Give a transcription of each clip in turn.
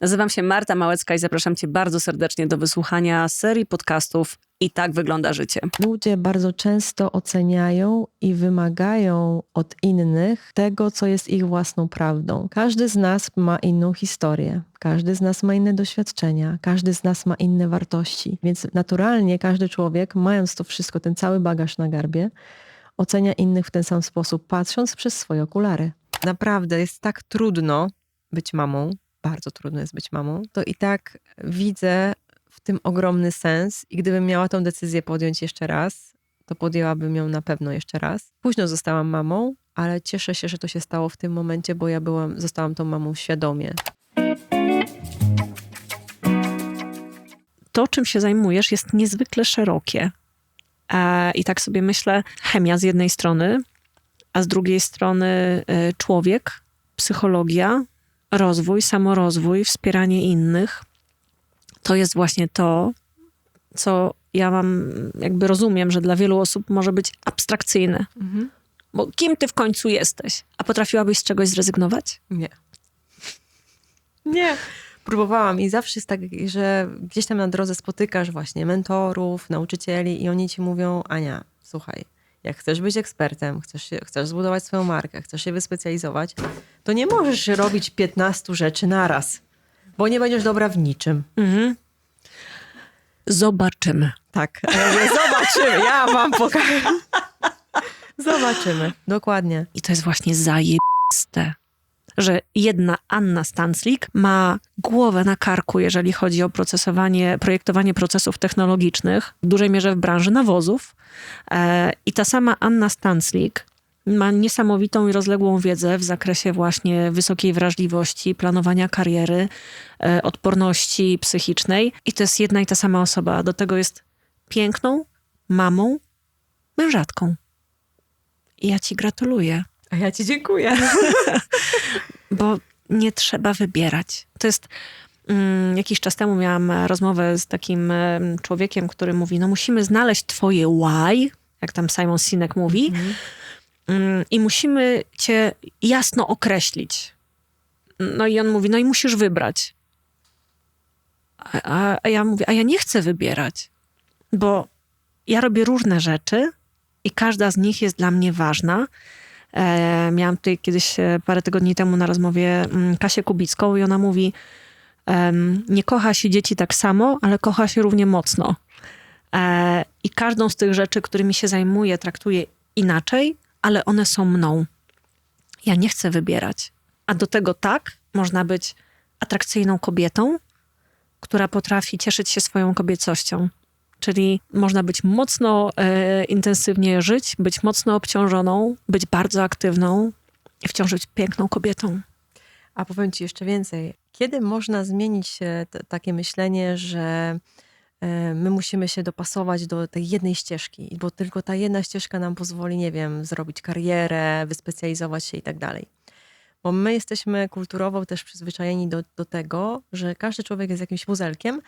Nazywam się Marta Małecka i zapraszam Cię bardzo serdecznie do wysłuchania serii podcastów I tak wygląda życie. Ludzie bardzo często oceniają i wymagają od innych tego, co jest ich własną prawdą. Każdy z nas ma inną historię, każdy z nas ma inne doświadczenia, każdy z nas ma inne wartości. Więc naturalnie każdy człowiek, mając to wszystko, ten cały bagaż na garbie, ocenia innych w ten sam sposób, patrząc przez swoje okulary. Naprawdę jest tak trudno być mamą, bardzo trudno jest być mamą, to i tak widzę w tym ogromny sens i gdybym miała tą decyzję podjąć jeszcze raz, to podjęłabym ją na pewno jeszcze raz. Późno zostałam mamą, ale cieszę się, że to się stało w tym momencie, bo ja byłam, zostałam tą mamą świadomie. To, czym się zajmujesz, jest niezwykle szerokie. E, I tak sobie myślę, chemia z jednej strony, a z drugiej strony e, człowiek, psychologia, rozwój, samorozwój, wspieranie innych. To jest właśnie to, co ja mam, jakby rozumiem, że dla wielu osób może być abstrakcyjne. Bo kim ty w końcu jesteś? A potrafiłabyś z czegoś zrezygnować? Nie. Nie. Próbowałam i zawsze jest tak, że gdzieś tam na drodze spotykasz właśnie mentorów, nauczycieli i oni ci mówią, Ania, słuchaj, jak chcesz być ekspertem, chcesz, chcesz zbudować swoją markę, chcesz się wyspecjalizować, to nie możesz robić 15 rzeczy naraz, bo nie będziesz dobra w niczym. Mhm. Zobaczymy. Tak. A ja mówię, zobaczymy, ja wam pokażę. Zobaczymy, dokładnie. I to jest właśnie zajebiste, że jedna Anna Stanclik ma głowę na karku, jeżeli chodzi o procesowanie, projektowanie procesów technologicznych, w dużej mierze w branży nawozów. E, I ta sama Anna Stanclik ma niesamowitą i rozległą wiedzę w zakresie właśnie wysokiej wrażliwości, planowania kariery, e, odporności psychicznej. I to jest jedna i ta sama osoba. Do tego jest piękną mamą, mężatką. I ja ci gratuluję A ja ci dziękuję. bo nie trzeba wybierać. To jest. Mm, jakiś czas temu miałam rozmowę z takim em, człowiekiem, który mówi: No, musimy znaleźć Twoje why, jak tam Simon Sinek mówi, mm, i musimy Cię jasno określić. No i on mówi: No i musisz wybrać. A, a, a ja mówię: A ja nie chcę wybierać, bo ja robię różne rzeczy i każda z nich jest dla mnie ważna. E, miałam tutaj kiedyś e, parę tygodni temu na rozmowie mm, Kasię Kubicką i ona mówi, nie kocha się dzieci tak samo, ale kocha się równie mocno. E, I każdą z tych rzeczy, którymi się zajmuję, traktuję inaczej, ale one są mną. Ja nie chcę wybierać. A do tego tak, można być atrakcyjną kobietą, która potrafi cieszyć się swoją kobiecością. Czyli można być mocno e, intensywnie żyć, być mocno obciążoną, być bardzo aktywną i wciąż być piękną kobietą. A powiem ci jeszcze więcej. Kiedy można zmienić t- takie myślenie, że e, my musimy się dopasować do tej jednej ścieżki, bo tylko ta jedna ścieżka nam pozwoli, nie wiem, zrobić karierę, wyspecjalizować się i tak dalej. Bo my jesteśmy kulturowo też przyzwyczajeni do, do tego, że każdy człowiek jest jakimś puzelkiem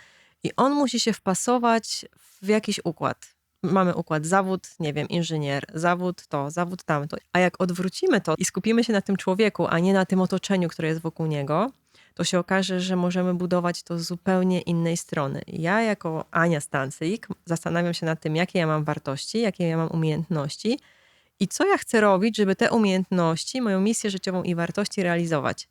i on musi się wpasować w jakiś układ. Mamy układ zawód, nie wiem, inżynier, zawód to, zawód tamto. A jak odwrócimy to i skupimy się na tym człowieku, a nie na tym otoczeniu, które jest wokół niego, to się okaże, że możemy budować to z zupełnie innej strony. Ja jako Ania Stancyk zastanawiam się nad tym, jakie ja mam wartości, jakie ja mam umiejętności i co ja chcę robić, żeby te umiejętności, moją misję życiową i wartości realizować.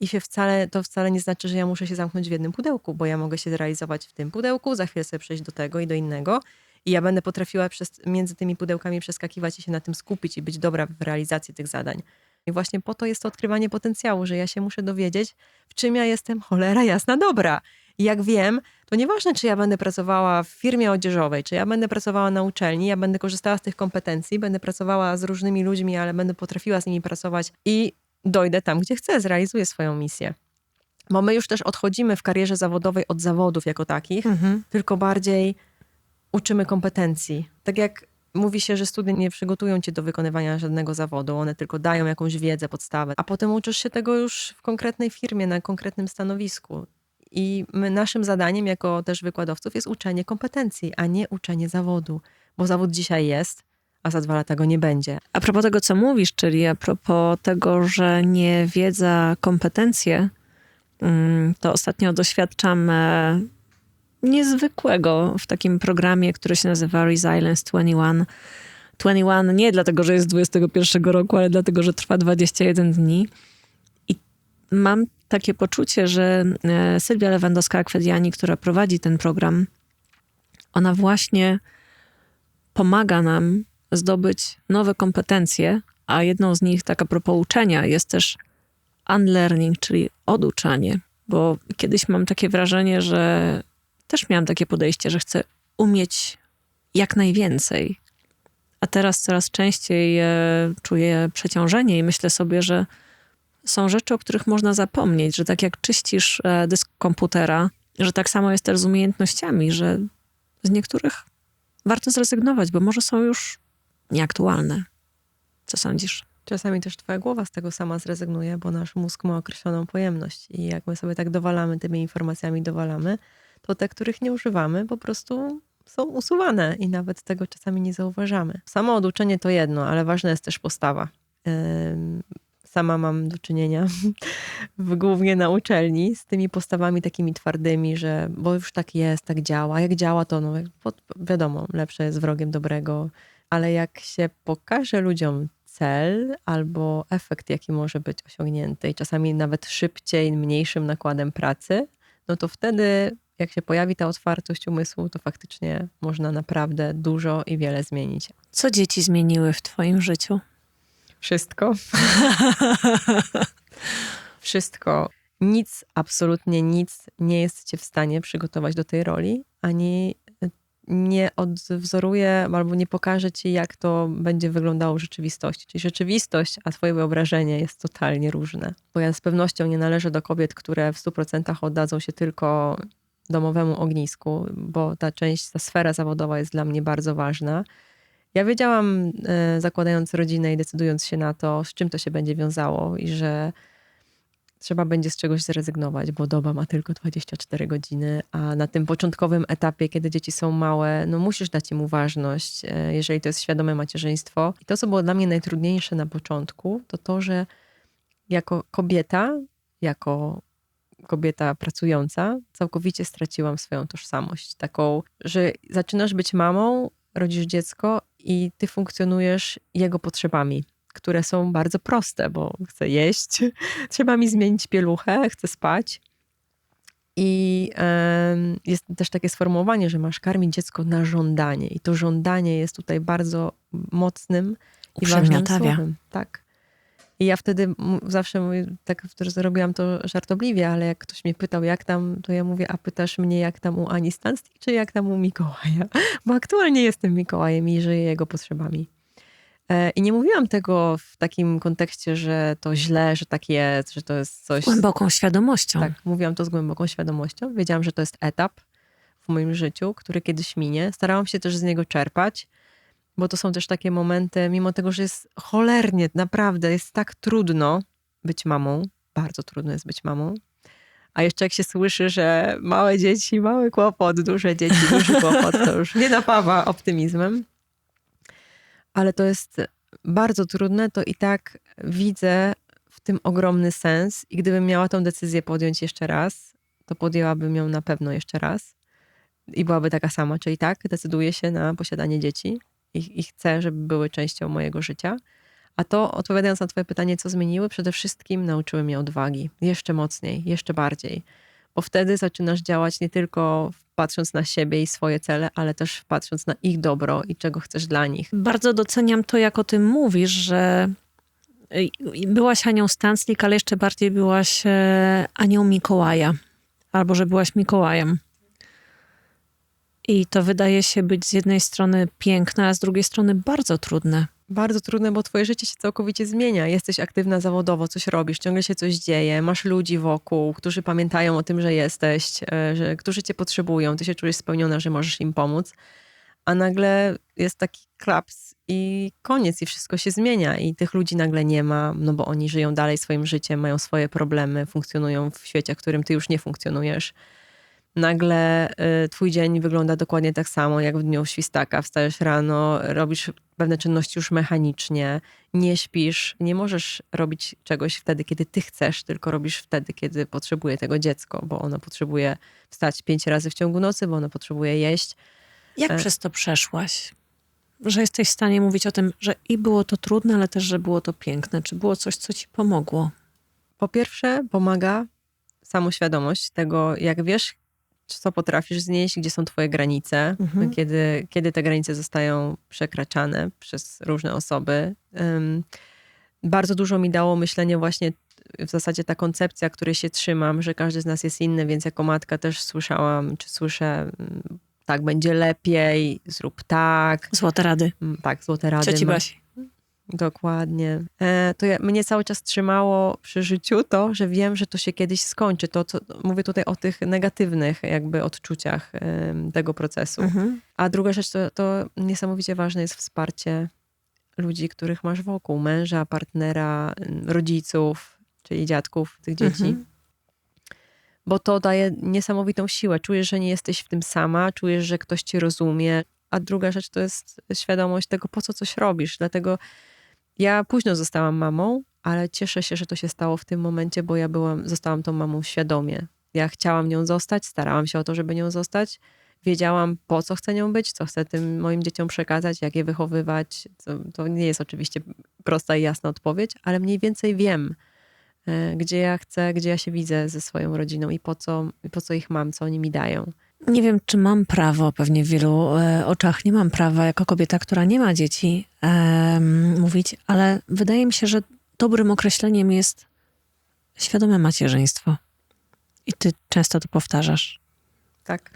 I się wcale, to wcale nie znaczy, że ja muszę się zamknąć w jednym pudełku, bo ja mogę się zrealizować w tym pudełku, za chwilę sobie przejść do tego i do innego. I ja będę potrafiła przez, między tymi pudełkami przeskakiwać i się na tym skupić i być dobra w realizacji tych zadań. I właśnie po to jest to odkrywanie potencjału, że ja się muszę dowiedzieć, w czym ja jestem cholera jasna dobra. I jak wiem, to nieważne, czy ja będę pracowała w firmie odzieżowej, czy ja będę pracowała na uczelni, ja będę korzystała z tych kompetencji, będę pracowała z różnymi ludźmi, ale będę potrafiła z nimi pracować i dojdę tam, gdzie chcę, zrealizuję swoją misję. Bo my już też odchodzimy w karierze zawodowej od zawodów jako takich, tylko bardziej uczymy kompetencji. Tak jak mówi się, że studia nie przygotują cię do wykonywania żadnego zawodu, one tylko dają jakąś wiedzę, podstawę, a potem uczysz się tego już w konkretnej firmie, na konkretnym stanowisku. I my, naszym zadaniem jako też wykładowców jest uczenie kompetencji, a nie uczenie zawodu, bo zawód dzisiaj jest, a za dwa lata go nie będzie. A propos tego, co mówisz, czyli a propos tego, że nie wiedza, kompetencje, mm, to ostatnio doświadczam e, niezwykłego w takim programie, który się nazywa Resilience 21. 21 nie dlatego, że jest 21 roku, ale dlatego, że trwa 21 dni. I mam takie poczucie, że e, Sylwia Lewandowska-Akwediani, która prowadzi ten program, ona właśnie pomaga nam zdobyć nowe kompetencje, a jedną z nich, tak a propos uczenia, jest też unlearning, czyli oduczanie, bo kiedyś mam takie wrażenie, że też miałam takie podejście, że chcę umieć jak najwięcej, a teraz coraz częściej e, czuję przeciążenie i myślę sobie, że są rzeczy, o których można zapomnieć, że tak jak czyścisz e, dysk komputera, że tak samo jest też z umiejętnościami, że z niektórych warto zrezygnować, bo może są już nieaktualne. Co sądzisz? Czasami też twoja głowa z tego sama zrezygnuje, bo nasz mózg ma określoną pojemność i jak my sobie tak dowalamy tymi informacjami, dowalamy, to te, których nie używamy, po prostu są usuwane i nawet tego czasami nie zauważamy. Samo oduczenie to jedno, ale ważna jest też postawa. Sama mam do czynienia w, głównie na uczelni z tymi postawami takimi twardymi, że bo już tak jest, tak działa. Jak działa to, no wiadomo, lepsze jest wrogiem dobrego, ale jak się pokaże ludziom cel albo efekt, jaki może być osiągnięty, i czasami nawet szybciej, mniejszym nakładem pracy, no to wtedy, jak się pojawi ta otwartość umysłu, to faktycznie można naprawdę dużo i wiele zmienić. Co dzieci zmieniły w Twoim życiu? Wszystko. Wszystko. Nic, absolutnie nic nie jest cię w stanie przygotować do tej roli, ani nie odwzoruje albo nie pokaże ci, jak to będzie wyglądało w rzeczywistości. Czyli rzeczywistość, a twoje wyobrażenie jest totalnie różne. Bo ja z pewnością nie należę do kobiet, które w 100% oddadzą się tylko domowemu ognisku, bo ta część, ta sfera zawodowa jest dla mnie bardzo ważna. Ja wiedziałam, e, zakładając rodzinę i decydując się na to, z czym to się będzie wiązało i że trzeba będzie z czegoś zrezygnować, bo doba ma tylko 24 godziny, a na tym początkowym etapie, kiedy dzieci są małe, no musisz dać im uważność, e, jeżeli to jest świadome macierzyństwo. I to, co było dla mnie najtrudniejsze na początku, to to, że jako kobieta, jako kobieta pracująca, całkowicie straciłam swoją tożsamość. Taką, że zaczynasz być mamą, rodzisz dziecko i ty funkcjonujesz jego potrzebami które są bardzo proste, bo chcę jeść, trzeba mi zmienić pieluchę, chcę spać. I jest też takie sformułowanie, że masz karmić dziecko na żądanie. I to żądanie jest tutaj bardzo mocnym i ważnym słowem. Tak. I ja wtedy zawsze mówię, tak zrobiłam to żartobliwie, ale jak ktoś mnie pytał, jak tam, to ja mówię, a pytasz mnie, jak tam u Ani Stansky, czy jak tam u Mikołaja? Bo aktualnie jestem Mikołajem i żyję jego potrzebami. E, I nie mówiłam tego w takim kontekście, że to źle, że tak jest, że to jest coś. Z głęboką świadomością. Tak, mówiłam to z głęboką świadomością. Wiedziałam, że to jest etap w moim życiu, który kiedyś minie. Starałam się też z niego czerpać, bo to są też takie momenty, mimo tego, że jest cholernie, naprawdę jest tak trudno być mamą, bardzo trudno jest być mamą. A jeszcze jak się słyszy, że małe dzieci, mały kłopot, duże dzieci, duży kłopot, to już nie napawa optymizmem ale to jest bardzo trudne, to i tak widzę w tym ogromny sens i gdybym miała tą decyzję podjąć jeszcze raz, to podjęłabym ją na pewno jeszcze raz i byłaby taka sama, czyli tak, decyduję się na posiadanie dzieci i, i chcę, żeby były częścią mojego życia. A to, odpowiadając na Twoje pytanie, co zmieniły, przede wszystkim nauczyły mnie odwagi. Jeszcze mocniej, jeszcze bardziej. Bo wtedy zaczynasz działać nie tylko patrząc na siebie i swoje cele, ale też patrząc na ich dobro i czego chcesz dla nich. Bardzo doceniam to, jak o tym mówisz, że byłaś Anią Stanslik, ale jeszcze bardziej byłaś e, Anią Mikołaja. Albo że byłaś Mikołajem. I to wydaje się być z jednej strony piękne, a z drugiej strony bardzo trudne bardzo trudne, bo twoje życie się całkowicie zmienia. Jesteś aktywna zawodowo, coś robisz, ciągle się coś dzieje, masz ludzi wokół, którzy pamiętają o tym, że jesteś, e, że, którzy cię potrzebują, ty się czujesz spełniona, że możesz im pomóc, a nagle jest taki klaps i koniec i wszystko się zmienia i tych ludzi nagle nie ma, no bo oni żyją dalej swoim życiem, mają swoje problemy, funkcjonują w świecie, w którym ty już nie funkcjonujesz. Nagle y, twój dzień wygląda dokładnie tak samo jak w dniu świstaka. Wstajesz rano, robisz pewne czynności już mechanicznie, nie śpisz, nie możesz robić czegoś wtedy, kiedy ty chcesz, tylko robisz wtedy, kiedy potrzebuje tego dziecko, bo ono potrzebuje wstać pięć razy w ciągu nocy, bo ono potrzebuje jeść. Jak E. przez to przeszłaś? Że jesteś w stanie mówić o tym, że i było to trudne, ale też, że było to piękne. Czy było coś, co ci pomogło? Po pierwsze, pomaga samoświadomość tego, jak wiesz, co potrafisz znieść, gdzie są twoje granice, Mhm. kiedy, kiedy te granice zostają przekraczane przez różne osoby. Ym, bardzo dużo mi dało myślenie właśnie w zasadzie ta koncepcja, której się trzymam, że każdy z nas jest inny, więc jako matka też słyszałam, czy słyszę, ym, tak będzie lepiej, zrób tak, Złote rady. Ym, tak, złote rady. Cioci ma- Basi. Dokładnie. E, to ja, mnie cały czas trzymało przy życiu to, że wiem, że to się kiedyś skończy. To, co, mówię tutaj o tych negatywnych jakby odczuciach em, tego procesu. Mhm. A druga rzecz, to, to niesamowicie ważne jest wsparcie ludzi, których masz wokół. Męża, partnera, rodziców, czyli dziadków tych dzieci. Mhm. Bo to daje niesamowitą siłę. Czujesz, że nie jesteś w tym sama, czujesz, że ktoś cię rozumie. A druga rzecz to jest świadomość tego, po co coś robisz. Dlatego ja późno zostałam mamą, ale cieszę się, że to się stało w tym momencie, bo ja byłam, zostałam tą mamą świadomie. Ja chciałam nią zostać, starałam się o to, żeby nią zostać. Wiedziałam, po co chcę nią być, co chcę tym moim dzieciom przekazać, jak je wychowywać. To, to nie jest oczywiście prosta i jasna odpowiedź, ale mniej więcej wiem, e, gdzie ja chcę, gdzie ja się widzę ze swoją rodziną i po co, po co ich mam, co oni mi dają. Nie wiem, czy mam prawo, pewnie w wielu e, oczach nie mam prawa, jako kobieta, która nie ma dzieci, em, mówić, ale wydaje mi się, że dobrym określeniem jest świadome macierzyństwo. I ty często to powtarzasz, Tak.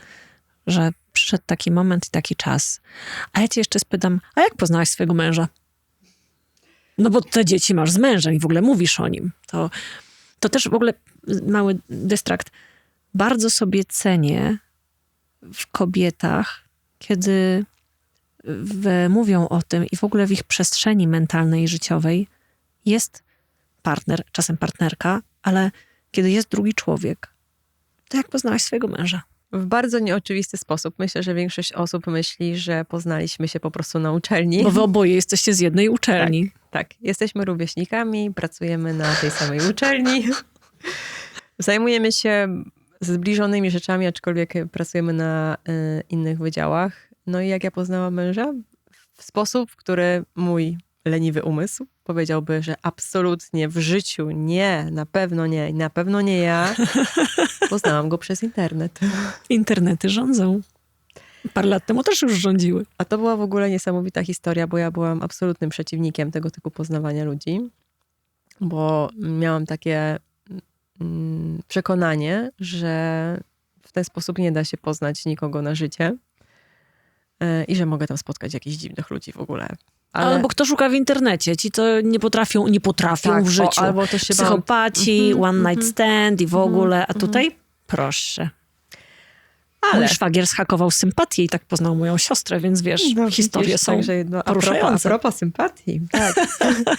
że przyszedł taki moment i taki czas. A ja cię jeszcze spytam, a jak poznałaś swojego męża? No bo te dzieci masz z mężem i w ogóle mówisz o nim. To, to też w ogóle mały dystrakt. Bardzo sobie cenię w kobietach, kiedy w, mówią o tym i w ogóle w ich przestrzeni mentalnej i życiowej jest partner, czasem partnerka, ale kiedy jest drugi człowiek, to jak poznałaś swojego męża? W bardzo nieoczywisty sposób. Myślę, że większość osób myśli, że poznaliśmy się po prostu na uczelni. Bo wy oboje jesteście z jednej uczelni. Tak, jesteśmy rówieśnikami, pracujemy na tej samej uczelni. Zajmujemy się zbliżonymi rzeczami, aczkolwiek pracujemy na y, innych wydziałach. No i jak ja poznałam męża? W sposób, w który mój leniwy umysł powiedziałby, że absolutnie w życiu nie, na pewno nie na pewno nie ja. Poznałam go przez internet. Internety rządzą. Parę lat temu też już rządziły. A to była w ogóle niesamowita historia, bo ja byłam absolutnym przeciwnikiem tego typu poznawania ludzi, bo miałam takie przekonanie, że w ten sposób nie da się poznać nikogo na życie e, i że mogę tam spotkać jakichś dziwnych ludzi w ogóle. Ale... Albo kto szuka w internecie. Ci to nie potrafią, nie potrafią tak, w życiu. O, albo też się Psychopaci, Mhm, one night mhm, stand i w mhm, ogóle. A mhm. tutaj proszę. Ale Mój szwagier zhakował sympatię i tak poznał moją siostrę, więc wiesz, No, historie są Także, no, a, propos, a poruszające. propos sympatii, tak.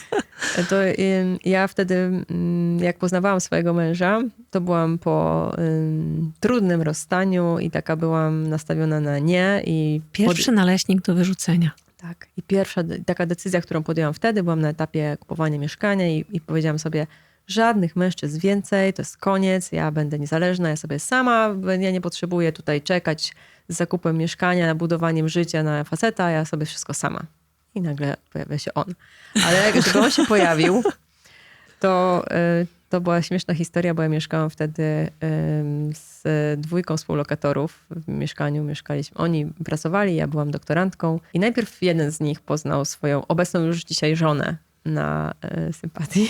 to ym, ja wtedy, ym, jak poznawałam swojego męża, to byłam po ym, trudnym rozstaniu i taka byłam nastawiona na nie. I Pierwszy naleśnik do wyrzucenia. tak. I pierwsza taka decyzja, którą podjęłam wtedy, byłam na etapie kupowania mieszkania i, i powiedziałam sobie, żadnych mężczyzn więcej, to jest koniec, ja będę niezależna, ja sobie sama, ja nie potrzebuję tutaj czekać z zakupem mieszkania, na budowaniem życia na faceta, ja sobie wszystko sama. I nagle pojawia się on. Ale jak żeby on się pojawił, to, y, to była śmieszna historia, bo ja mieszkałam wtedy z dwójką współlokatorów w mieszkaniu. Mieszkaliśmy, oni pracowali, ja byłam doktorantką i najpierw jeden z nich poznał swoją obecną już dzisiaj żonę na y, sympatii.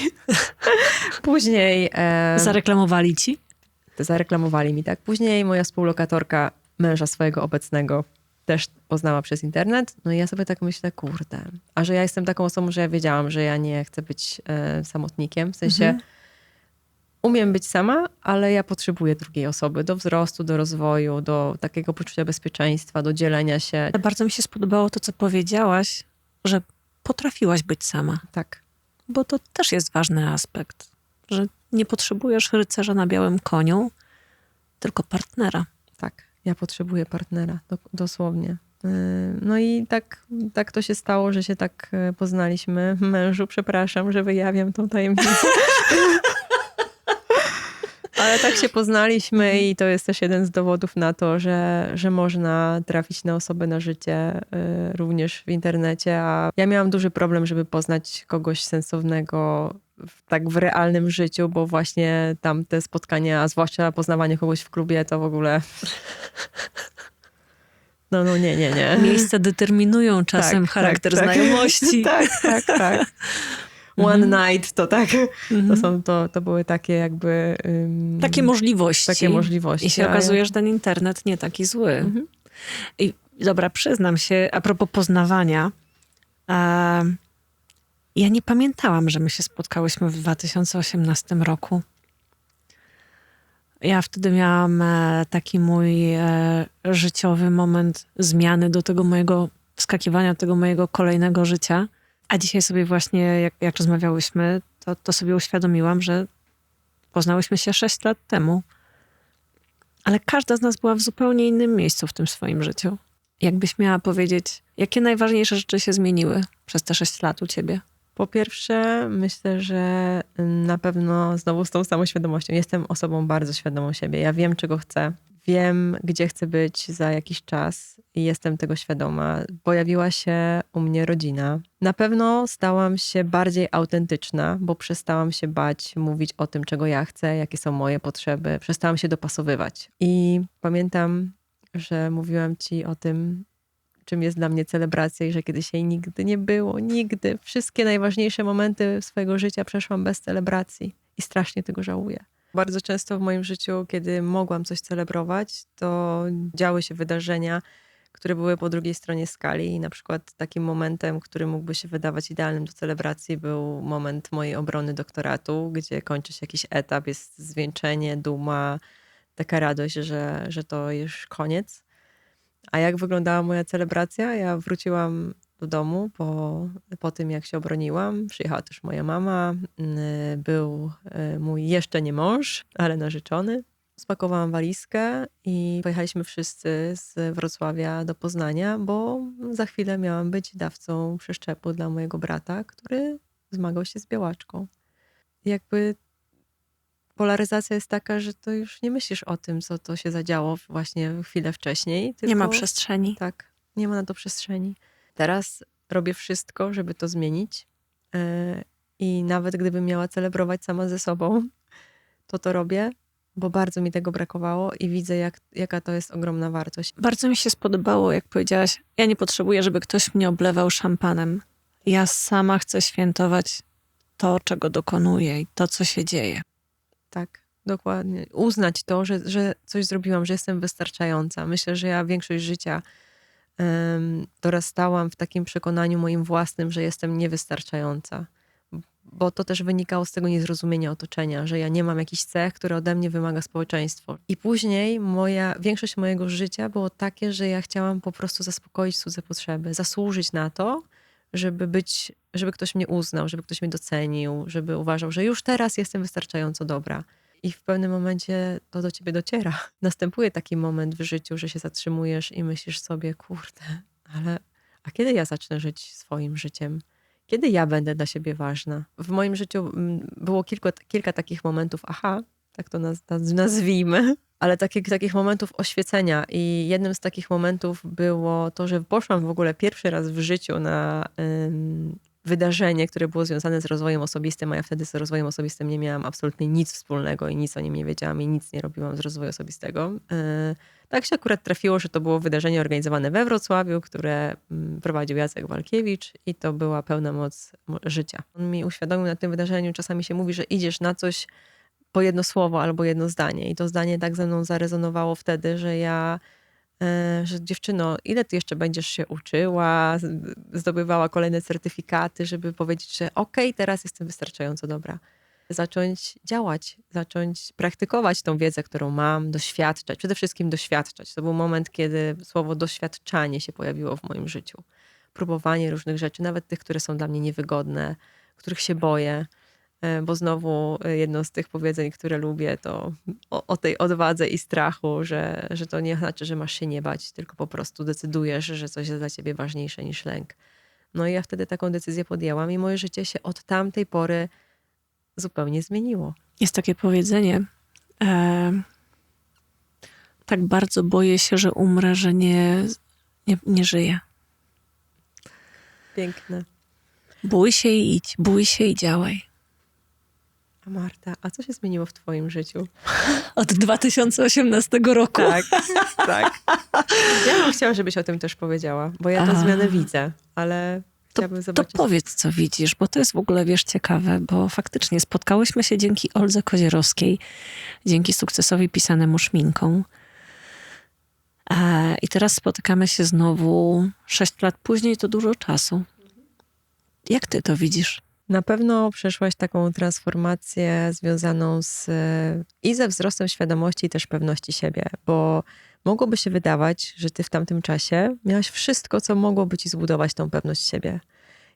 Później e, Zareklamowali ci? zareklamowali mi tak. Później moja współlokatorka męża swojego obecnego też poznała przez internet. No i ja sobie tak myślę, kurde. A że ja jestem taką osobą, że ja wiedziałam, że ja nie chcę być e, samotnikiem. W sensie Mhm. umiem być sama, ale ja potrzebuję drugiej osoby do wzrostu, do rozwoju, do takiego poczucia bezpieczeństwa, do dzielenia się. Bardzo mi się spodobało to, co powiedziałaś, że potrafiłaś być sama. Tak. Bo to też jest ważny aspekt, że nie potrzebujesz rycerza na białym koniu, tylko partnera. Tak, ja potrzebuję partnera, do, dosłownie. Yy, No i tak, tak to się stało, że się tak e, poznaliśmy. Mężu, przepraszam, że wyjawiam tą tajemnicę. Ale tak się poznaliśmy i to jest też jeden z dowodów na to, że, że można trafić na osobę na życie y, również w internecie. A ja miałam duży problem, żeby poznać kogoś sensownego w, tak w realnym życiu, bo właśnie tam te spotkania, a zwłaszcza poznawanie kogoś w klubie, to w ogóle... No, no nie, nie, nie. Miejsca determinują czasem Tak, charakter tak, tak. znajomości. tak, tak, tak. One night to tak. To, Mhm. są, to, to były takie jakby... ym, Takie możliwości. takie możliwości. I się a ja- okazuje, że ten internet nie taki zły. Mhm. I dobra, przyznam się, a propos poznawania, em, ja nie pamiętałam, że my się spotkałyśmy w 2018 roku. Ja wtedy miałam e, taki mój e, życiowy moment zmiany do tego mojego wskakiwania, do tego mojego kolejnego życia. A dzisiaj sobie właśnie, jak, jak rozmawiałyśmy, to, to sobie uświadomiłam, że poznałyśmy się 6 lat temu. Ale każda z nas była w zupełnie innym miejscu w tym swoim życiu. Jakbyś miała powiedzieć, jakie najważniejsze rzeczy się zmieniły przez te 6 lat u ciebie? Po pierwsze, myślę, że na pewno znowu z tą samą świadomością. Jestem osobą bardzo świadomą siebie. Ja wiem, czego chcę. Wiem, gdzie chcę być za jakiś czas i jestem tego świadoma. Pojawiła się u mnie rodzina. Na pewno stałam się bardziej autentyczna, bo przestałam się bać mówić o tym, czego ja chcę, jakie są moje potrzeby. Przestałam się dopasowywać. I pamiętam, że mówiłam ci o tym, czym jest dla mnie celebracja i że kiedyś jej nigdy nie było, nigdy. Wszystkie najważniejsze momenty swojego życia przeszłam bez celebracji i strasznie tego żałuję. Bardzo często w moim życiu, kiedy mogłam coś celebrować, to działy się wydarzenia, które były po drugiej stronie skali. I na przykład takim momentem, który mógłby się wydawać idealnym do celebracji, był moment mojej obrony doktoratu, gdzie kończy się jakiś etap, jest zwieńczenie, duma, taka radość, że, że to już koniec. A jak wyglądała moja celebracja? Ja wróciłam do domu po, po tym, jak się obroniłam. Przyjechała też moja mama, y, był y, mój jeszcze nie mąż, ale narzeczony. Spakowałam walizkę i pojechaliśmy wszyscy z Wrocławia do Poznania, bo za chwilę miałam być dawcą przeszczepu dla mojego brata, który zmagał się z białaczką. Jakby polaryzacja jest taka, że to już nie myślisz o tym, co to się zadziało właśnie chwilę wcześniej. Nie ma przestrzeni. Tak, nie ma na to przestrzeni. Teraz robię wszystko, żeby to zmienić. Yy, I nawet gdybym miała celebrować sama ze sobą, to to robię, bo bardzo mi tego brakowało i widzę, jak, jaka to jest ogromna wartość. Bardzo mi się spodobało, jak powiedziałaś, ja nie potrzebuję, żeby ktoś mnie oblewał szampanem. Ja sama chcę świętować to, czego dokonuję i to, co się dzieje. Tak, dokładnie. Uznać to, że, że coś zrobiłam, że jestem wystarczająca. Myślę, że ja większość życia dorastałam w takim przekonaniu moim własnym, że jestem niewystarczająca. Bo to też wynikało z tego niezrozumienia otoczenia, że ja nie mam jakichś cech, które ode mnie wymaga społeczeństwo. I później moja, większość mojego życia było takie, że ja chciałam po prostu zaspokoić cudze potrzeby, zasłużyć na to, żeby być, żeby ktoś mnie uznał, żeby ktoś mnie docenił, żeby uważał, że już teraz jestem wystarczająco dobra. I w pewnym momencie to do ciebie dociera. Następuje taki moment w życiu, że się zatrzymujesz i myślisz sobie, kurde, ale a kiedy ja zacznę żyć swoim życiem? Kiedy ja będę dla siebie ważna? W moim życiu mm, było kilka, kilka takich momentów, aha, tak to naz, naz, nazwijmy, ale takich, takich momentów oświecenia. I jednym z takich momentów było to, że poszłam w ogóle pierwszy raz w życiu na wydarzenie, które było związane z rozwojem osobistym, a ja wtedy z rozwojem osobistym nie miałam absolutnie nic wspólnego i nic o nim nie wiedziałam i nic nie robiłam z rozwoju osobistego. Yy, tak się akurat trafiło, że to było wydarzenie organizowane we Wrocławiu, które mm, prowadził Jacek Walkiewicz i to była pełna moc mo- życia. On mi uświadomił na tym wydarzeniu, czasami się mówi, że idziesz na coś po jedno słowo albo jedno zdanie i to zdanie tak ze mną zarezonowało wtedy, że ja e, że dziewczyno, ile ty jeszcze będziesz się uczyła, zdobywała kolejne certyfikaty, żeby powiedzieć, że okej, teraz jestem wystarczająco dobra. Zacząć działać, zacząć praktykować tą wiedzę, którą mam, doświadczać, przede wszystkim doświadczać. To był moment, kiedy słowo doświadczanie się pojawiło w moim życiu. Próbowanie różnych rzeczy, nawet tych, które są dla mnie niewygodne, których się boję. E, Bo znowu e, jedno z tych powiedzeń, które lubię, to o, o tej odwadze i strachu, że, że to nie znaczy, że masz się nie bać, tylko po prostu decydujesz, że coś jest dla ciebie ważniejsze niż lęk. No i ja wtedy taką decyzję podjęłam i moje życie się od tamtej pory zupełnie zmieniło. Jest takie powiedzenie. E, tak bardzo boję się, że umrę, że nie, nie, nie żyję. Piękne. Bój się i idź, bój się i działaj. A Marta, a co się zmieniło w twoim życiu? Od 2018 roku. Tak, tak. Ja bym chciała, żebyś o tym też powiedziała, bo ja tę zmianę widzę, ale chciałabym To zobaczyć. powiedz, co widzisz, bo to jest w ogóle, wiesz, ciekawe, bo faktycznie spotkałyśmy się dzięki Oldze Kozierowskiej, dzięki sukcesowi pisanemu szminką. E, I teraz spotykamy się znowu sześć lat później, to dużo czasu. Jak ty to widzisz? Na pewno przeszłaś taką transformację związaną z i ze wzrostem świadomości, i też pewności siebie, bo mogłoby się wydawać, że ty w tamtym czasie miałaś wszystko, co mogłoby ci zbudować tą pewność siebie.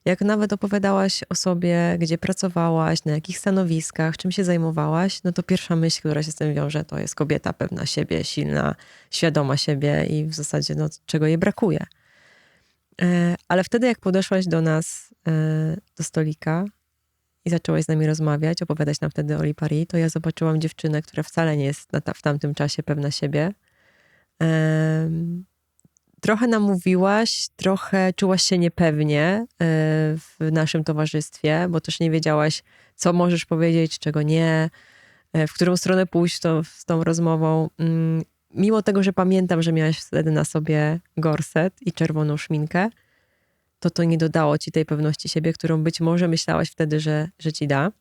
Jak nawet opowiadałaś o sobie, gdzie pracowałaś, na jakich stanowiskach, czym się zajmowałaś, no to pierwsza myśl, która się z tym wiąże, to jest kobieta pewna siebie, silna, świadoma siebie i w zasadzie no, czego jej brakuje. E, Ale wtedy, jak podeszłaś do nas, e, do stolika i zaczęłaś z nami rozmawiać, opowiadać nam wtedy o Lipari, to ja zobaczyłam dziewczynę, która wcale nie jest ta, w tamtym czasie pewna siebie. Trochę nam mówiłaś, trochę czułaś się niepewnie e, w naszym towarzystwie, bo też nie wiedziałaś, co możesz powiedzieć, czego nie, w którą stronę pójść to, z tą rozmową. Mimo tego, że pamiętam, że miałaś wtedy na sobie gorset i czerwoną szminkę, to to nie dodało ci tej pewności siebie, którą być może myślałaś wtedy, że, że ci da.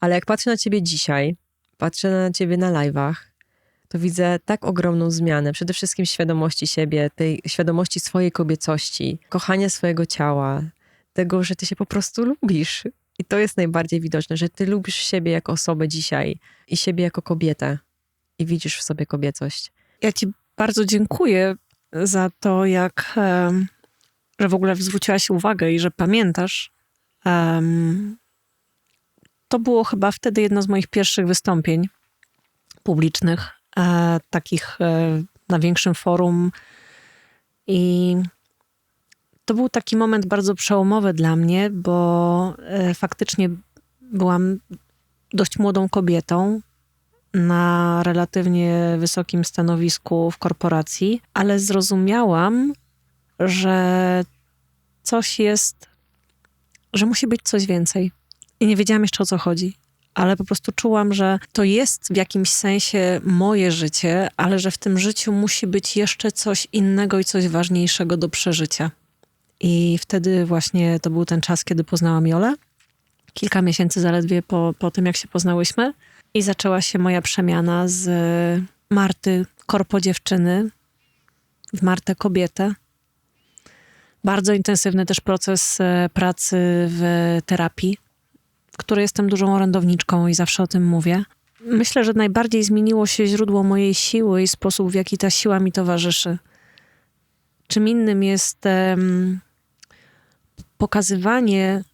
Ale jak patrzę na ciebie dzisiaj, patrzę na ciebie na live'ach, to widzę tak ogromną zmianę. Przede wszystkim świadomości siebie, tej świadomości swojej kobiecości, kochania swojego ciała, tego, że ty się po prostu lubisz. I to jest najbardziej widoczne, że ty lubisz siebie jako osobę dzisiaj i siebie jako kobietę i widzisz w sobie kobiecość. Ja ci bardzo dziękuję za to, jak, że w ogóle zwróciłaś uwagę i że pamiętasz. To było chyba wtedy jedno z moich pierwszych wystąpień publicznych, e, takich e, na większym forum. I to był taki moment bardzo przełomowy dla mnie, bo e, faktycznie byłam dość młodą kobietą, na relatywnie wysokim stanowisku w korporacji, ale zrozumiałam, że coś jest, że musi być coś więcej. I nie wiedziałam jeszcze o co chodzi, ale po prostu czułam, że to jest w jakimś sensie moje życie, ale że w tym życiu musi być jeszcze coś innego i coś ważniejszego do przeżycia. I wtedy właśnie to był ten czas, kiedy poznałam Jolę. Kilka miesięcy zaledwie po, po tym, jak się poznałyśmy. I zaczęła się moja przemiana z Marty korpo dziewczyny w Martę kobietę. Bardzo intensywny też proces e, pracy w terapii, w której jestem dużą orędowniczką i zawsze o tym mówię. Myślę, że najbardziej zmieniło się źródło mojej siły i sposób, w jaki ta siła mi towarzyszy. Czym innym jest em, pokazywanie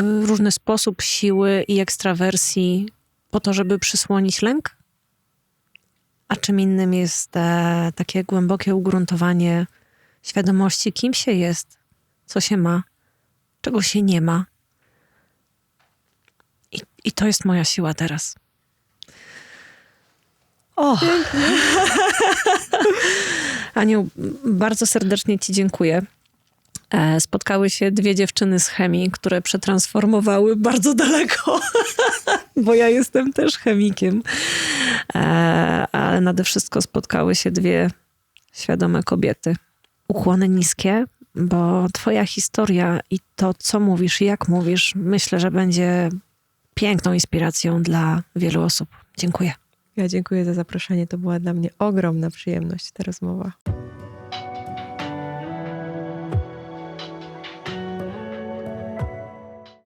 y, różny sposób siły i ekstrawersji po to, żeby przysłonić lęk, a czym innym jest e, takie głębokie ugruntowanie świadomości, kim się jest, co się ma, czego się nie ma. I, i to jest moja siła teraz. O! Aniu, bardzo serdecznie Ci dziękuję. E, Spotkały się dwie dziewczyny z chemii, które przetransformowały bardzo daleko, bo ja jestem też chemikiem. E, Ale nade wszystko spotkały się dwie świadome kobiety. Ukłony niskie, bo Twoja historia i to, co mówisz i jak mówisz, myślę, że będzie piękną inspiracją dla wielu osób. Dziękuję. Ja dziękuję za zaproszenie. To była dla mnie ogromna przyjemność ta rozmowa.